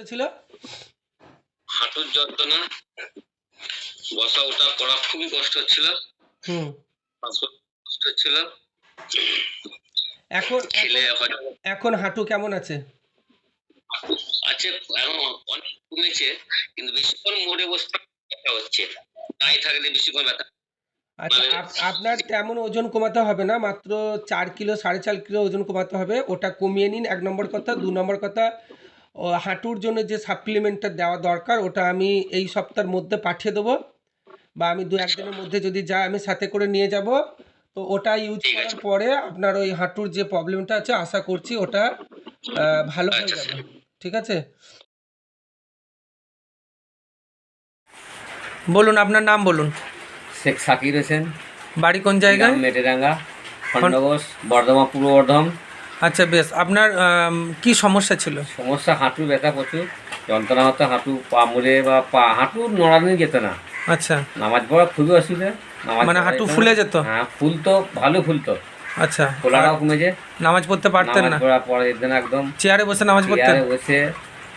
ছিল? হাঁটুর যন্ত্রণা বসা ওঠা করা খুবই কষ্ট হচ্ছিল হুম। কষ্ট হচ্ছিল এখন ছেলে এখন হাঁটু কেমন আছে? আছে এখন অনেক কমেছে কিন্তু বেশিক্ষণ মোড়ে ব্যথা হচ্ছে। তাই থাকলে বেশিক্ষণ ব্যথা। আচ্ছা মানে- আপনার তেমন ওজন কমাতে হবে না মাত্র চার কিলো সাড়ে চার কিলো ওজন কমাতে হবে। ওটা কমিয়ে নিন এক নম্বর কথা। দু নম্বর কথা হাঁটুর জন্য যে সাপ্লিমেন্টটা দেওয়া দরকার ওটা আমি এই সপ্তাহের মধ্যে পাঠিয়ে দেবো। বা আমি দু একদিনের মধ্যে যদি যাই আমি সাথে করে নিয়ে যাব তো ওটা ইউজ করার পরে আপনার ওই হাঁটুর যে প্রবলেমটা আছে আশা করছি ওটা ভালো হয়ে আচ্ছা, যাবে। ঠিক আছে? বলুন আপনার নাম বলুন। শেখ সাকির হোসেন। বাড়ি কোন জায়গায়? মেটেরাঙ্গা। খণ্ডঘোষ বর্ধমান পূর্ব বর্ধমান। আচ্ছা বেশ। আপনার কি সমস্যা ছিল? সমস্যা হাঁটু ব্যথা প্রচুর। যন্ত্রণা হতো হাঁটু পা মুড়ে বা পা হাঁটু নড়ানোই যেত না। আচ্ছা। নামাজ পড়া খুবই অসুবিধা। মানে হাঁটু ফুলে যেত? হ্যাঁ ফুলতো ভালো ফুলতো। আচ্ছা। খোলাটাও কমেছে নামাজ পড়তে পারতেন না? পড়া পরে যেত না একদম। চেয়ারে বসে নামাজ পড়তেন? চেয়ারে বসে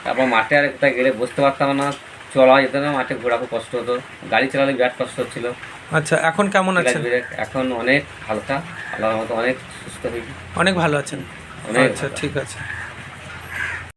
তারপর মাঠে আর কোথায় গেলে বসতে পারতাম না। চলা যেত না মাঠে ঘোরা খুব কষ্ট হতো। গাড়ি চালালে বিরাট কষ্ট হচ্ছিল। আচ্ছা এখন কেমন আছেন? এখন অনেক হালকা। আল্লাহর মতো অনেক সুস্থ হয়েছি। অনেক ভালো আছেন। আচ্ছা ঠিক আছে।